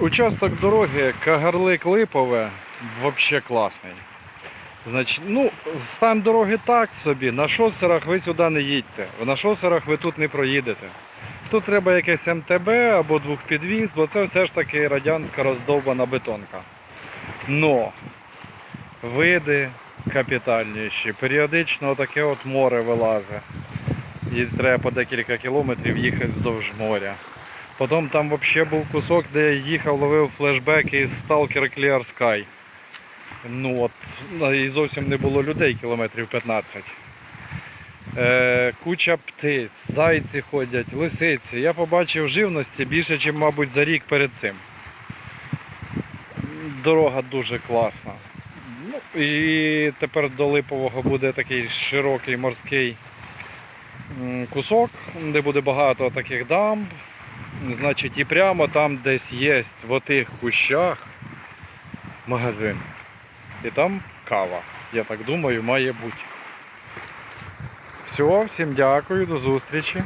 Участок дороги Кагарлик Липове взагалі класний. Значить, ну, стан дороги так собі. На шосерах ви сюди не їдьте. На шосерах ви тут не проїдете. Тут треба якесь МТБ або двохпідвіз, бо це все ж таки радянська роздовбана бетонка. Но види капітальніші. Періодично таке от море вилазить. І треба по декілька кілометрів їхати вздовж моря. Потім там взагалі був кусок, де я їхав, ловив флешбеки із Stalker Clear Sky. Ну от, і зовсім не було людей кілометрів 15. Е, куча птиць, зайці ходять, лисиці. Я побачив живності більше, ніж, мабуть, за рік перед цим. Дорога дуже класна. Ну, і тепер до Липового буде такий широкий морський кусок, де буде багато таких дамб. Значить, і прямо там десь є в отих кущах магазин. І там кава. Я так думаю, має бути. Все, всім дякую, до зустрічі.